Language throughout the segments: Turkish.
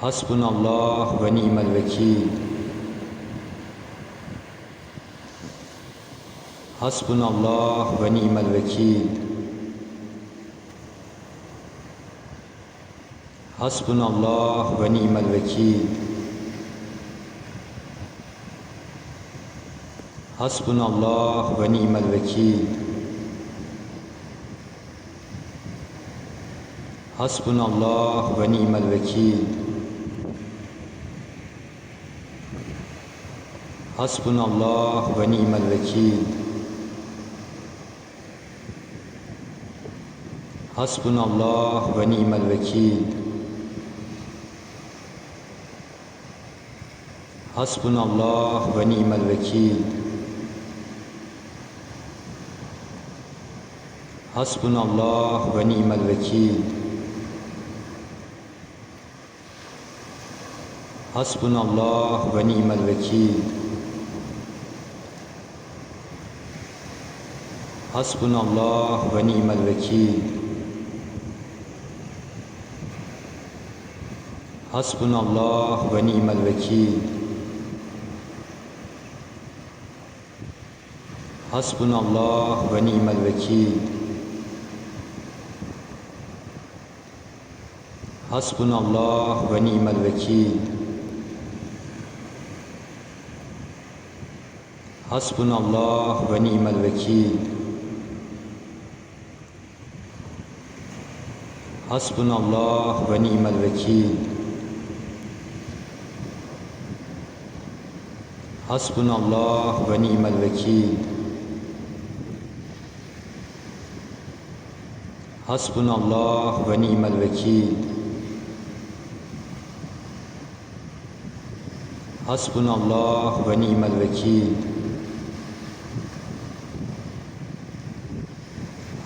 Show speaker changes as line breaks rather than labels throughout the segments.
Hasbunallah ve ni'mel vekil. Hasbunallah ve ni'mel vekil. Hasbunallah ve ni'mel vekil. Hasbunallah ve ni'mel vekil. Hasbunallah ve ni'mel vekil. Hasbunallah ve ni'mel vekil. Hasbunallah ve ni'mel vekil. Hasbunallah ve ni'mel vekil. Hasbunallah ve ni'mel vekil. Hasbunallah ve ni'mel vekil. Hasbunallah ve ni'mel vekil. Hasbunallah ve ni'mel vekil. Hasbunallah ve ni'mel vekil. Hasbunallah ve ni'mel vekil. Hasbunallah ve ni'mel vekil. Hasbunallah ve ni'mel vekil. Hasbunallah ve ni'mel vekil. Hasbunallah ve ni'mel vekil. Hasbunallah ve ni'mel vekil.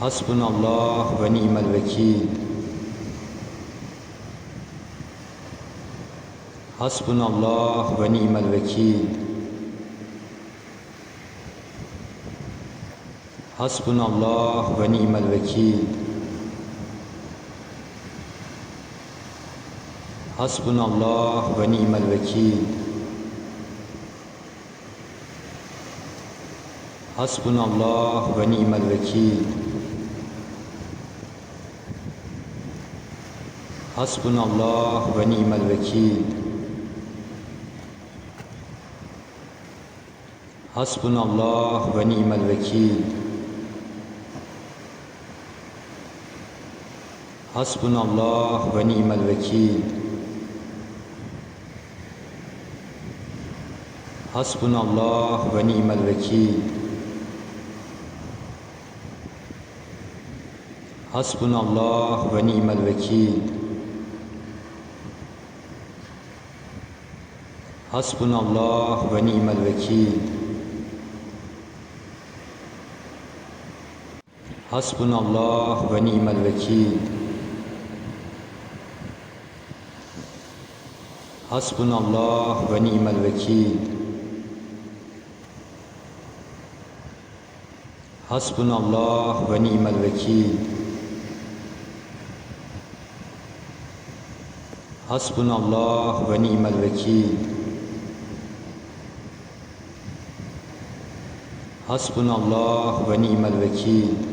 Hasbunallah ve ni'mel vekil. Hasbunallah ve ni'mel vekil. Hasbunallah ve ni'mel vekil. Hasbunallah ve ni'mel vekil. Hasbunallah ve ni'mel vekil. Hasbunallah ve ni'mel vekil. Hasbunallah ve ni'mel vekil. Hasbunallah ve ni'mel vekil. Hasbunallah ve ni'mel vekil. Hasbunallah ve ni'mel vekil. Hasbunallah ve ni'mel vekil. Hasbunallah ve ni'mel vekil. Hasbunallah ve ni'mel vekil. Hasbunallah ve ni'mel vekil. Hasbunallah ve ni'mel vekil. Hasbunallah ve ni'mel vekil.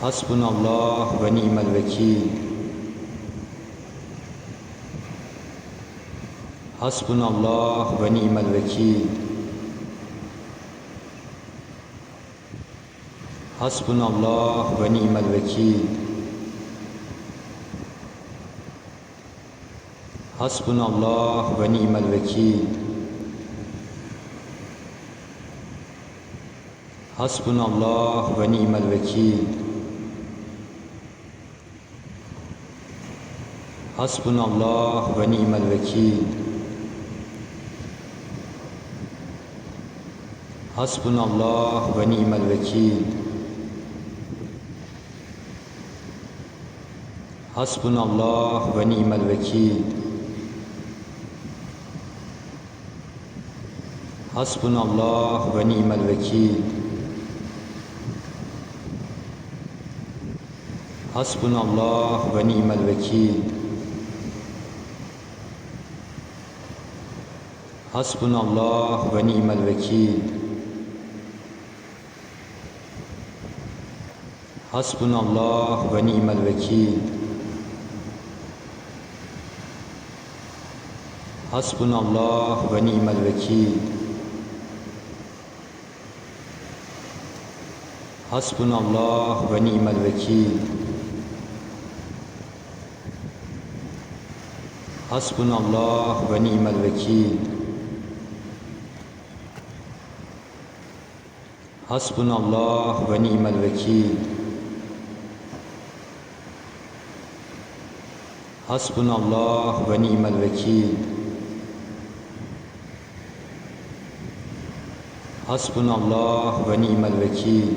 Hasbunallah ve ni'mel vekil. Hasbunallah ve ni'mel vekil. Hasbunallah ve ni'mel vekil. Hasbunallah ve ni'mel vekil. Hasbunallah ve ni'mel vekil. Hasbunallah ve ni'mel vekil. Hasbunallah ve ni'mel vekil. Hasbunallah ve ni'mel vekil. Hasbunallah ve ni'mel vekil. Hasbunallah ve ni'mel vekil. Hasbunallah ve ni'mel vekil. Hasbunallah ve ni'mel vekil. Hasbunallah ve ni'mel vekil. Hasbunallah ve ni'mel vekil. Hasbunallah ve ni'mel vekil. Hasbunallah ve ni'mel vekil. Hasbunallah ve ni'mel vekil. Hasbunallah ve ni'mel vekil.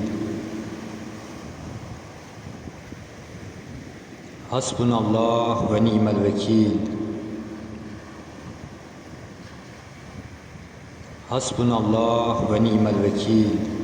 Hasbunallah ve ni'mel vekil. Hasbunallah ve ni'mel vekil.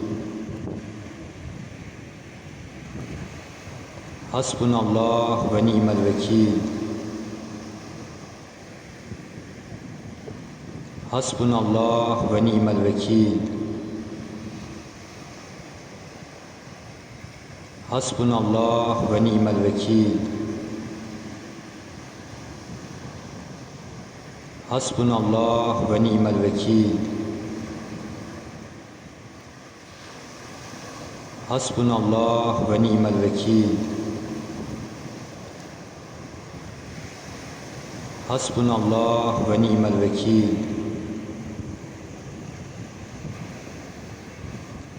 Hasbunallah ve ni'mel vekil. Hasbunallah ve ni'mel vekil. Hasbunallah ve ni'mel vekil. Hasbunallah ve ni'mel vekil. Hasbunallah ve ni'mel vekil. Hasbunallah ve ni'mel vekil.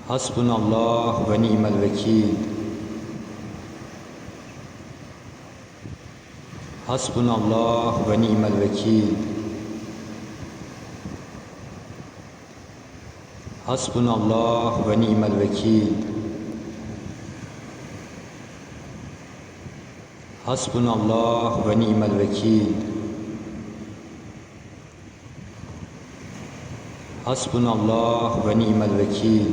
Hasbunallah ve ni'mel vekil. Hasbunallah ve ni'mel vekil. Hasbunallah ve ni'mel vekil. Hasbunallah ve ni'mel vekil. Hasbunallah ve ni'mel vekil.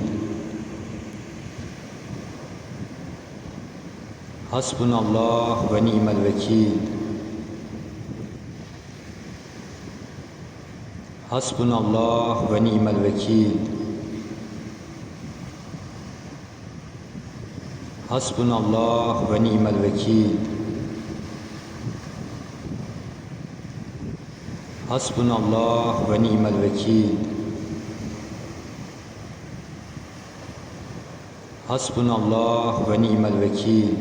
Hasbunallah ve ni'mel vekil. Hasbunallah ve ni'mel vekil. Hasbunallah ve ni'mel vekil. Hasbunallah ve ni'mel vekil. Hasbunallah ve ni'mel vekil.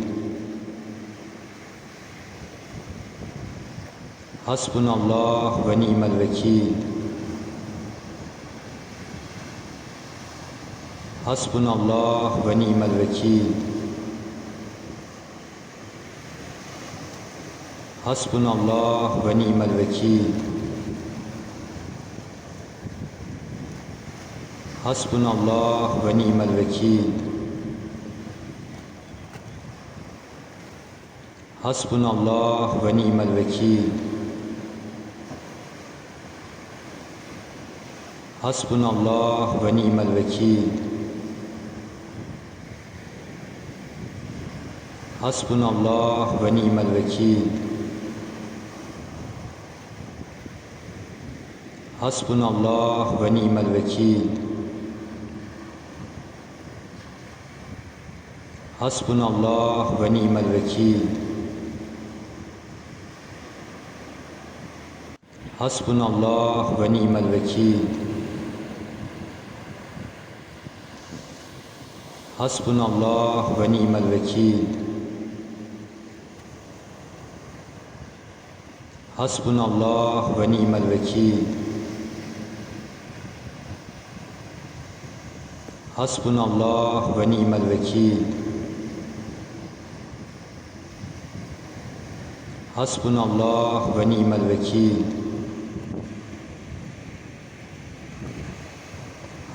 Hasbunallah ve ni'mel vekil. Hasbunallah ve ni'mel vekil. Hasbunallah ve ni'mel vekil. Hasbunallah ve ni'mel vekil. Hasbunallah ve ni'mel vekil. Hasbunallah ve ni'mel vekil. Hasbunallah ve ni'mel vekil. Hasbunallah ve ni'mel vekil. Hasbunallah ve ni'mel vekil. Hasbunallah ve ni'mel vekil. Hasbunallah ve ni'mel vekil. Hasbunallah ve ni'mel vekil. Hasbunallah ve ni'mel vekil. Hasbunallah ve ni'mel vekil.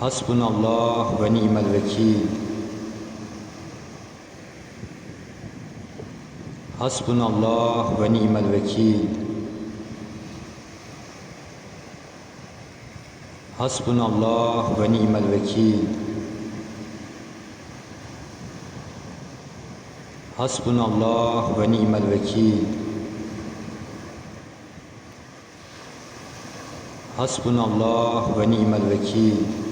Hasbunallah ve ni'mel vekil. Hasbunallah ve ni'mel vekil. Hasbunallah ve ni'mel vekil. Hasbunallah ve ni'mel vekil. Hasbunallah ve ni'mel vekil.